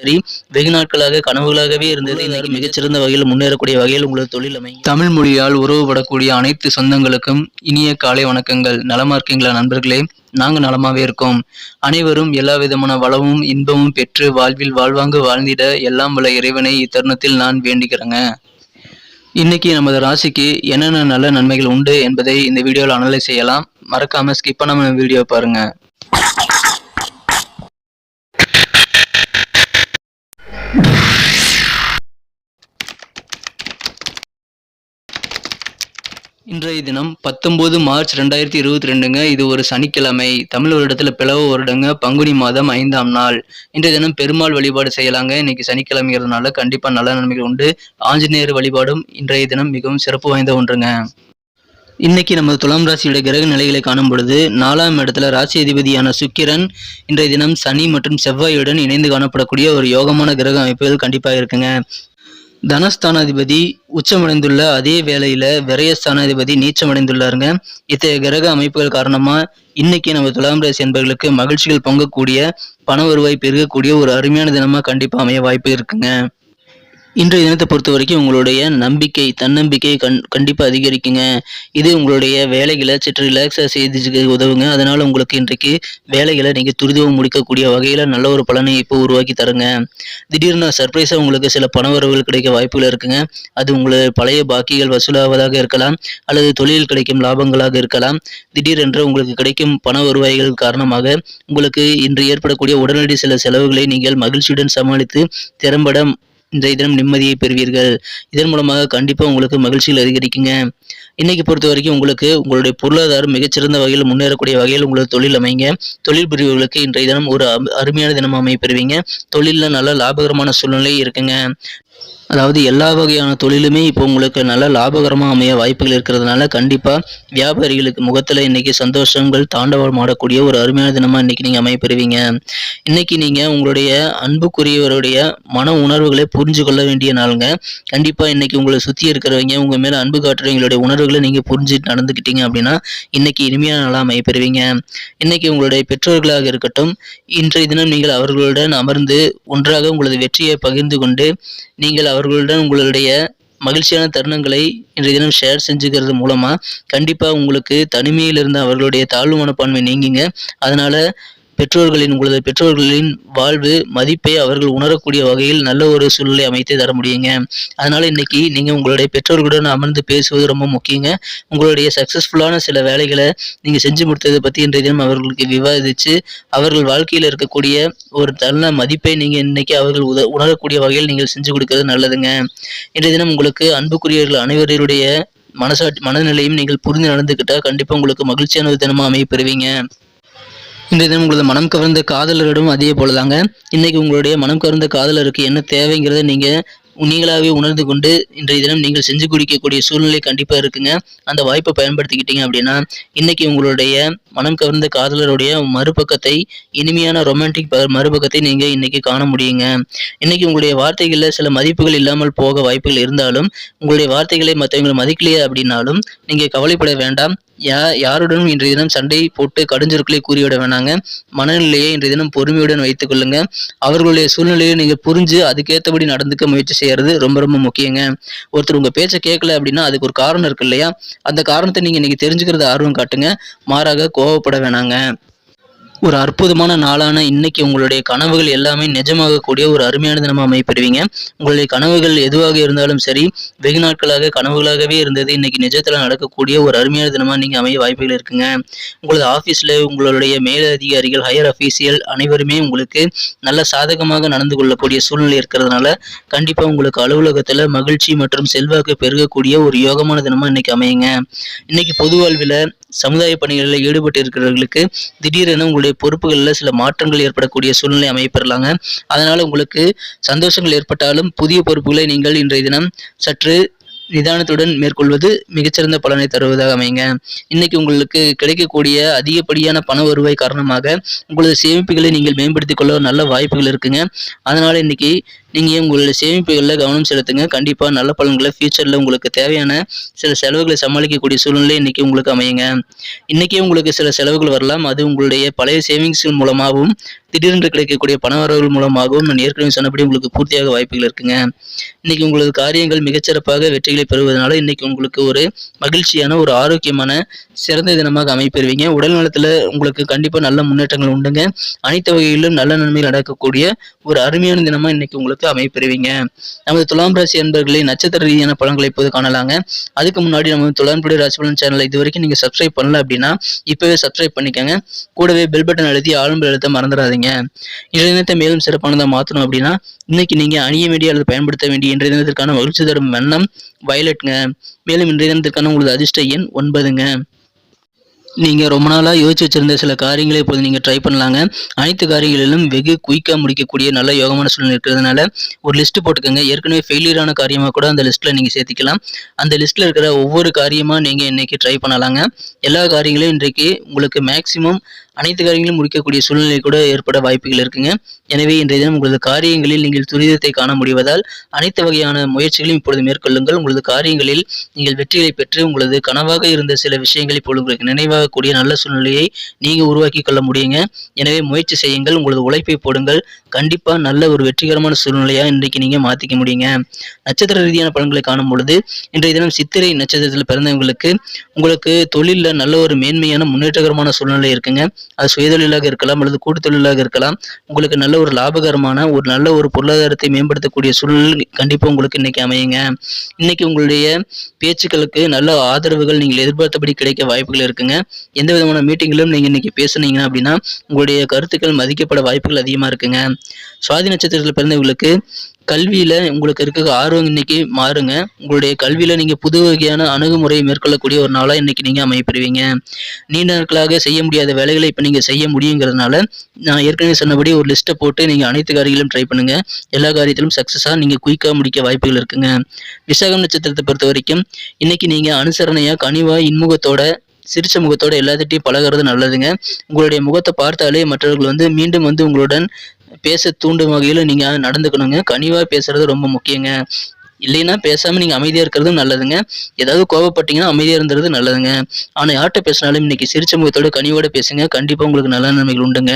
சரி வெகு நாட்களாக கனவுகளாகவே இருந்தது. இன்னைக்கு மிகச்சிறந்த வகையில் முன்னேறக்கூடிய வகையில் உங்களது தொழில் அமை தமிழ் மொழியால் உறவுபடக்கூடிய அனைத்து சொந்தங்களுக்கும் இனிய காலை வணக்கங்கள். நலமா இருக்கீங்களா நண்பர்களே? நாங்க நலமாவே இருக்கோம். அனைவரும் எல்லா விதமான வளமும் இன்பமும் பெற்று வாழ்வில் வாழ்வாங்கு வாழ்ந்திட எல்லாம் வள இறைவனை இத்தருணத்தில் நான் வேண்டிக்கிறேங்க இன்னைக்கு நமது ராசிக்கு என்னென்ன நல்ல நன்மைகள் உண்டு என்பதை இந்த வீடியோவில் அனலைஸ் செய்யலாம். மறக்காம ஸ்கிப் பண்ணாம வீடியோ பாருங்க. இன்றைய தினம் பத்தொன்பது மார்ச் ரெண்டாயிரத்தி இருபத்தி ரெண்டுங்க. இது ஒரு சனிக்கிழமை. தமிழ் வருடத்தில் பிளவு வருடங்க. பங்குனி மாதம் ஐந்தாம் நாள். இன்றைய தினம் பெருமாள் வழிபாடு செய்யலாங்க. இன்னைக்கு சனிக்கிழமைங்கிறதுனால கண்டிப்பாக நல்ல நன்மைகள் உண்டு. ஆஞ்சநேயர் வழிபாடும் இன்றைய தினம் மிகவும் சிறப்பு வாய்ந்த ஒன்றுங்க. இன்னைக்கு நம்ம துலாம் ராசியுடைய கிரக நிலைகளை காணும் பொழுது நாலாம் இடத்துல ராசி அதிபதியான சுக்கிரன் இன்றைய தினம் சனி மற்றும் செவ்வாயுடன் இணைந்து காணப்படக்கூடிய ஒரு யோகமான கிரக அமைப்புகள் கண்டிப்பாக இருக்குங்க. தனஸ்தானாதிபதி உச்சமடைந்துள்ள அதே வேளையில விரயஸ்தானாதிபதி நீச்சமடைந்துள்ளாருங்க. இத்தகைய கிரக அமைப்புகள் காரணமா இன்னைக்கு நம்ம துலாம் ராசி என்பவர்களுக்கு மகிழ்ச்சிகள் பொங்கக்கூடிய பண வருவாய் பெருகக்கூடிய ஒரு அருமையான தினமா கண்டிப்பா அமைய வாய்ப்பு இருக்குங்க. இன்றைய தினத்தை பொறுத்த வரைக்கும் உங்களுடைய நம்பிக்கை தன்னம்பிக்கை கண் கண்டிப்பாக அதிகரிக்குங்க. இது உங்களுடைய வேலைகளை சற்று ரிலாக்ஸாக செய்து உதவுங்க. அதனால் உங்களுக்கு இன்றைக்கு வேலைகளை நீங்கள் துரிதமாக முடிக்கக்கூடிய வகையில் நல்ல ஒரு பலனை இப்போ உருவாக்கி தருங்க. திடீர்னு சர்ப்ரைஸாக உங்களுக்கு சில பண வரவுகள் கிடைக்க வாய்ப்புகள் இருக்குங்க. அது உங்களுடைய பழைய பாக்கிகள் வசூலாவதாக இருக்கலாம் அல்லது தொழில் கிடைக்கும் லாபங்களாக இருக்கலாம். திடீரென்று உங்களுக்கு கிடைக்கும் பண வருவாய்கள் காரணமாக உங்களுக்கு இன்று ஏற்படக்கூடிய உடனடி சில செலவுகளை நீங்கள் மகிழ்ச்சியுடன் சமாளித்து திறம்பட இன்றைய தினம் நிம்மதியை பெறுவீர்கள். இதன் மூலமாக கண்டிப்பாக உங்களுக்கு மகிழ்ச்சிகள் அதிகரிக்குங்க. இன்னைக்கு பொறுத்த வரைக்கும் உங்களுக்கு உங்களுடைய பொருளாதாரம் மிகச்சிறந்த வகையில் முன்னேறக்கூடிய வகையில் உங்களுக்கு தொழில் அமைங்க. தொழில் புரிவர்களுக்கு இன்றைய தினம் ஒரு அருமையான தினம் அமைய பெறுவீங்க. தொழிலில் நல்ல லாபகரமான சூழ்நிலை இருக்குங்க. அதாவது எல்லா வகையான தொழிலுமே இப்போ உங்களுக்கு நல்ல லாபகரமாக அமைய வாய்ப்புகள் இருக்கிறதுனால கண்டிப்பாக வியாபாரிகளுக்கு முகத்தில் இன்னைக்கு சந்தோஷங்கள் தாண்டவம் ஆடக்கூடிய ஒரு அருமையான தினமாக இன்னைக்கு நீங்கள் அமைப்பெறுவீங்க இன்றைக்கி இன்னைக்கு நீங்கள் உங்களுடைய அன்புக்குரியவருடைய மன உணர்வுகளை புரிஞ்சு கொள்ள வேண்டிய நாளுங்க. கண்டிப்பாக இன்னைக்கு உங்களை சுற்றி இருக்கிறவங்க உங்கள் மேலே அன்பு காட்டுறவங்களுடைய உணர்வுகளை நீங்கள் புரிஞ்சு நடந்துக்கிட்டீங்க அப்படின்னா இன்னைக்கு இனிமையான நாளாக அமைய இன்றைக்கி இன்னைக்கு உங்களுடைய பெற்றோர்களாக இருக்கட்டும் இன்றைய தினம் நீங்கள் அவர்களுடன் அமர்ந்து ஒன்றாக உங்களது வெற்றியை பகிர்ந்து கொண்டு நீங்கள் நீங்கள் அவர்களுடன் உங்களுடைய மகிழ்ச்சியான தருணங்களை இன்றைய தினம் ஷேர் செஞ்சுக்கிறது மூலமாக கண்டிப்பாக உங்களுக்கு தனிமையில் இருந்த அவர்களுடைய தாழ்வு மனப்பான்மை நீங்கிங்க. அதனால் பெற்றோர்களின் உங்களது பெற்றோர்களின் வாழ்வு மதிப்பை அவர்கள் உணரக்கூடிய வகையில் நல்ல ஒரு சூழ்நிலை அமைத்து தர முடியுங்க. அதனால் இன்றைக்கி நீங்கள் உங்களுடைய பெற்றோர்களுடன் அமர்ந்து பேசுவது ரொம்ப முக்கியங்க. உங்களுடைய சக்ஸஸ்ஃபுல்லான சில வேலைகளை நீங்கள் செஞ்சு முடித்ததை பற்றி இன்றைய தினம் அவர்களுக்கு விவாதித்து அவர்கள் வாழ்க்கையில் இருக்கக்கூடிய ஒரு நல்ல மதிப்பை நீங்கள் இன்றைக்கி அவர்கள் உத உணரக்கூடிய வகையில் நீங்கள் செஞ்சு கொடுக்கறது நல்லதுங்க. இன்றைய தினம் உங்களுக்கு அன்புக்குரியவர்கள் அனைவருடைய மனசாட்சி மனநிலையும் நீங்கள் புரிந்து நடந்துக்கிட்டால் கண்டிப்பாக உங்களுக்கு மகிழ்ச்சியான ஒரு தினமா அமைய பெறுவீங்க. இன்றைய தினம் உங்களது மனம் கவர்ந்த காதலரிடம் அதே போலதாங்க. இன்னைக்கு உங்களுடைய மனம் கவர்ந்த காதலருக்கு என்ன தேவைங்கிறத நீங்க நீங்களாவே உணர்ந்து கொண்டு இன்றைய தினம் நீங்கள் செஞ்சு குடிக்கக்கூடிய சூழ்நிலை கண்டிப்பாக இருக்குங்க. அந்த வாய்ப்பை பயன்படுத்திக்கிட்டீங்க அப்படின்னா இன்னைக்கு உங்களுடைய மனம் கவர்ந்த காதலருடைய மறுபக்கத்தை இனிமையான ரொமான்டிக் மறுபக்கத்தை நீங்கள் இன்னைக்கு காண முடியுங்க. இன்னைக்கு உங்களுடைய வார்த்தைகளில் சில மதிப்புகள் இல்லாமல் போக வாய்ப்புகள் இருந்தாலும் உங்களுடைய வார்த்தைகளை மற்றவங்களை மதிக்கலையே அப்படின்னாலும் நீங்கள் கவலைப்பட வேண்டாம். யா யாருடனும் இன்றைய தினம் சண்டை போட்டு கடுஞ்சொற்களை கூறிவிட வேணாங்க. மனநிலையை இன்றைய தினம் பொறுமையுடன் வைத்துக் கொள்ளுங்க. அவர்களுடைய சூழ்நிலையை நீங்க புரிஞ்சு அதுக்கேற்றபடி நடந்துக்க முயற்சி செய்யறது ரொம்ப ரொம்ப முக்கியங்க. ஒருத்தர் உங்க பேச்சை கேட்கல அப்படின்னா அதுக்கு ஒரு காரணம் இருக்கு இல்லையா? அந்த காரணத்தை நீங்க இன்னைக்கு தெரிஞ்சுக்கிறது ஆர்வம் காட்டுங்க. மாறாக கோவப்பட வேணாங்க. ஒரு அற்புதமான நாளான இன்னைக்கு உங்களுடைய கனவுகள் எல்லாமே நிஜமாகக்கூடிய ஒரு அருமையான தினமாக அமைப்பெறுவீங்க. உங்களுடைய கனவுகள் எதுவாக இருந்தாலும் சரி வெகு நாட்களாக கனவுகளாகவே இருந்தது. இன்னைக்கு நிஜத்தில் நடக்கக்கூடிய ஒரு அருமையான தினமாக நீங்கள் அமைய வாய்ப்புகள் இருக்குங்க. உங்களது ஆஃபீஸில் உங்களுடைய மேலதிகாரிகள் ஹையர் அஃபீஷியல் அனைவருமே உங்களுக்கு நல்ல சாதகமாக நடந்து கொள்ளக்கூடிய சூழ்நிலை இருக்கிறதுனால கண்டிப்பாக உங்களுக்கு அலுவலகத்தில் மகிழ்ச்சி மற்றும் செல்வாக்கு பெருகக்கூடிய ஒரு யோகமான தினமாக இன்னைக்கு அமையுங்க. இன்னைக்கு பொது வாழ்வில் சமுதாய பணிகளில் ஈடுபட்டு இருக்கிறவர்களுக்கு திடீரென உங்களுடைய பொறுப்புகளில் சில மாற்றங்கள் ஏற்படக்கூடிய சூழ்நிலை அமைப்பெறலாங்க. அதனால் உங்களுக்கு சந்தோஷங்கள் ஏற்பட்டாலும் புதிய பொறுப்புகளை நீங்கள் இன்றைய தினம் சற்று நிதானத்துடன் மேற்கொள்வது மிகச்சிறந்த பலனை தருவதாக அமைங்க இன்னைக்கு உங்களுக்கு கிடைக்கக்கூடிய அதிகப்படியான பண வருவாய் காரணமாக உங்களது சேமிப்புகளை நீங்கள் மேம்படுத்திக் கொள்ள நல்ல வாய்ப்புகள் இருக்குங்க. அதனால இன்னைக்கு நீங்கள் உங்களுடைய சேமிப்புகளில் கவனம் செலுத்துங்க. கண்டிப்பாக நல்ல பலன்களை ஃபியூச்சரில் உங்களுக்கு தேவையான சில செலவுகளை சமாளிக்கக்கூடிய சூழ்நிலை இன்னைக்கு உங்களுக்கு அமையுங்க. இன்னைக்கே உங்களுக்கு சில செலவுகள் வரலாம். அது உங்களுடைய பழைய சேவிங்ஸ் மூலமாகவும் திடீரென்று கிடைக்கக்கூடிய பண வரவுகள் மூலமாகவும் நான் ஏற்கனவே சொன்னபடி உங்களுக்கு பூர்த்தியாக வாய்ப்புகள் இருக்குங்க. இன்னைக்கு உங்களது காரியங்கள் மிகச்சிறப்பாக வெற்றிகளை பெறுவதனால இன்னைக்கு உங்களுக்கு ஒரு மகிழ்ச்சியான ஒரு ஆரோக்கியமான சிறந்த தினமாக அமைப்பெறுவீங்க. உடல் நலத்துல உங்களுக்கு கண்டிப்பாக நல்ல முன்னேற்றங்கள் உண்டுங்க. அனைத்து வகையிலும் நல்ல நன்மைகள் நடக்கக்கூடிய ஒரு அருமையான தினமா இன்னைக்கு உங்களுக்கு அமைப்பெறுவீங்க. நமது துலாம் ராசி அன்பர்களை நட்சத்திர ரீதியான பலன்களை இப்போது காணலாங்க. அதுக்கு முன்னாடி நம்ம துலான்படி ராசி பலன் சேனலை இது வரைக்கும் நீங்க சப்ஸ்கிரைப் பண்ணல அப்படின்னா இப்பவே சப்ஸ்கிரைப் பண்ணிக்கோங்க. கூடவே பெல் பட்டன் அழுத்தி ஆளும்பல் எழுத்த மறந்துடாதீங்க. இன்றைய தினத்தை மேலும் சிறப்பானதாக மாற்றணும் அப்படின்னா இன்னைக்கு நீங்கள் அணிய வேண்டிய அல்லது பயன்படுத்த வேண்டிய இன்றைய தினத்திற்கான மகிழ்ச்சி தரும் வண்ணம் வயலட்ங்க. மேலும் இன்றைய தினத்திற்கான உங்களது அதிர்ஷ்ட எண் ஒன்பதுங்க. நீங்கள் ரொம்ப நாளாக யோசிச்சு வச்சிருந்த சில காரியங்களை இப்போது நீங்கள் ட்ரை பண்ணலாங்க. அனைத்து காரியங்களிலும் வெகு குயிக்காக முடிக்கக்கூடிய நல்ல யோகமான சூழ்நிலை இருக்கிறதுனால ஒரு லிஸ்ட் போட்டுக்கோங்க. ஏற்கனவே ஃபெயிலியரான காரியமாக கூட அந்த லிஸ்ட்டில் நீங்கள் சேர்த்திக்கலாம். அந்த லிஸ்ட்டில் இருக்கிற ஒவ்வொரு காரியமாக நீங்கள் இன்றைக்கி ட்ரை பண்ணலாங்க. எல்லா காரியங்களையும் இன்றைக்கு உங்களுக்கு மேக்ஸிமம் அனைத்து காரியங்களும் முடிக்கக்கூடிய சூழ்நிலை கூட ஏற்பட வாய்ப்புகள் இருக்குங்க. எனவே இன்றைய தினம் உங்களது காரியங்களில் நீங்கள் துரிதத்தை காண முடிவதால் அனைத்து வகையான முயற்சிகளையும் இப்பொழுது மேற்கொள்ளுங்கள். உங்களது காரியங்களில் நீங்கள் வெற்றிகளை பெற்று உங்களது கனவாக இருந்த சில விஷயங்களை இப்பொழுது உங்களுக்கு நினைவாகக்கூடிய நல்ல சூழ்நிலையை நீங்கள் உருவாக்கி கொள்ள முடியுங்க. எனவே முயற்சி செய்யுங்கள். உங்களது உழைப்பை போடுங்கள். கண்டிப்பாக நல்ல ஒரு வெற்றிகரமான சூழ்நிலையாக இன்றைக்கு நீங்கள் மாற்றிக்க முடியுங்க. நட்சத்திர ரீதியான பலன்களை காணும் பொழுது இன்றைய தினம் சித்திரை நட்சத்திரத்தில் பிறந்தவங்களுக்கு உங்களுக்கு தொழிலில் நல்ல ஒரு மேன்மையான முன்னேற்றகரமான சூழ்நிலை இருக்குங்க. அது சுயதொழிலாக இருக்கலாம் அல்லது கூட்டுத்தொழிலாக இருக்கலாம். உங்களுக்கு நல்ல ஒரு லாபகரமான ஒரு நல்ல ஒரு பொருளாதாரத்தை மேம்படுத்தக்கூடிய சூழ்நிலை கண்டிப்பாக உங்களுக்கு இன்னைக்கு அமையுங்க. இன்னைக்கு உங்களுடைய பேச்சுக்களுக்கு நல்ல ஆதரவுகள் நீங்கள் எதிர்பார்த்தபடி கிடைக்க வாய்ப்புகள் இருக்குங்க. எந்த விதமான மீட்டிங்கிலும் நீங்கள் இன்னைக்கு பேசுனீங்கன்னா அப்படின்னா உங்களுடைய கருத்துக்கள் மதிக்கப்பட வாய்ப்புகள் அதிகமாக இருக்குங்க. சுவாதி நட்சத்திரத்தில் பிறந்தவங்களுக்கு கல்வியில உங்களுக்கு இருக்க ஆர்வம் இன்னைக்கு மாறுங்க. உங்களுடைய கல்வியில நீங்க புது வகையான அணுகுமுறையை மேற்கொள்ளக்கூடிய ஒரு நாளா இன்னைக்கு நீங்க அமைப்பெறுவீங்க நீண்ட நாட்களாக செய்ய முடியாத வேலைகளை இப்ப நீங்க செய்ய முடியுங்கிறதுனால நான் ஏற்கனவே சொன்னபடி ஒரு லிஸ்ட்டை போட்டு நீங்க அனைத்து காரியங்களும் ட்ரை பண்ணுங்க. எல்லா காரியத்திலும் சக்சஸா நீங்க குயிக்கா முடிக்க வாய்ப்புகள் இருக்குங்க. விசாகம் நட்சத்திரத்தை பொறுத்த வரைக்கும் இன்னைக்கு நீங்க அனுசரணையா கனிவா இன்முகத்தோட சிரிச்ச முகத்தோட எல்லாத்திட்டையும் பழகுறது நல்லதுங்க. உங்களுடைய முகத்தை பார்த்தாலே மற்றவர்கள் வந்து மீண்டும் வந்து உங்களுடன் பேச தூண்டும் வகையில் நீங்கள் நடந்துக்கணுங்க. கனிவாக பேசுறது ரொம்ப முக்கியங்க. இல்லைன்னா பேசாமல் நீங்கள் அமைதியாக இருக்கிறதும் நல்லதுங்க. ஏதாவது கோவப்பட்டீங்கன்னா அமைதியாக இருந்துறது நல்லதுங்க. ஆனால் யார்கிட்ட பேசினாலும் இன்னைக்கு சிரிச்ச முகத்தோட கனிவோட பேசுங்க. கண்டிப்பாக உங்களுக்கு நல்ல நன்மைகள் உண்டுங்க.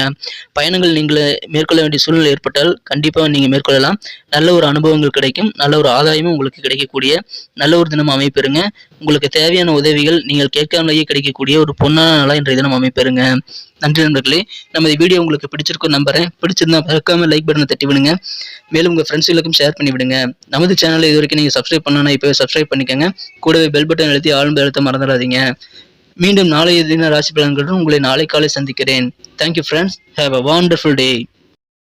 பயணங்கள் நீங்களே மேற்கொள்ள வேண்டிய சூழ்நிலை ஏற்பட்டால் கண்டிப்பாக நீங்கள் மேற்கொள்ளலாம். நல்ல ஒரு அனுபவங்கள் கிடைக்கும். நல்ல ஒரு ஆதாயமும் உங்களுக்கு கிடைக்கக்கூடிய நல்ல ஒரு தினம் அமைப்பெறுங்க. உங்களுக்கு தேவையான உதவிகள் நீங்கள் கேட்காமலேயே கிடைக்கக்கூடிய ஒரு பொன்னான நாளா இன்றைய தினம் அமைப்பெறுங்க. நன்றி நண்பர்களே. நமது வீடியோ உங்களுக்கு பிடிச்சிருக்கும் நம்புறேன். பிடிச்சிருந்தா மறக்காம லைக் பட்டனை தட்டி விடுங்க. மேலும் உங்கள் ஃப்ரெண்ட்ஸுகளுக்கும் ஷேர் பண்ணி விடுங்க. நமது சேனலை இது வரைக்கும் நீங்கள் சப்ஸ்கிரைப் பண்ணனா இப்போவே சப்ஸ்கிரைப் பண்ணிக்கோங்க. கூடவே பெல் பட்டன் எழுதி ஆழ்ந்த எழுத்த மறந்துடாதீங்க. மீண்டும் நாளைய தின ராசி பலன்களுடன் உங்களை நாளை காலை சந்திக்கிறேன். Thank you friends have a wonderful day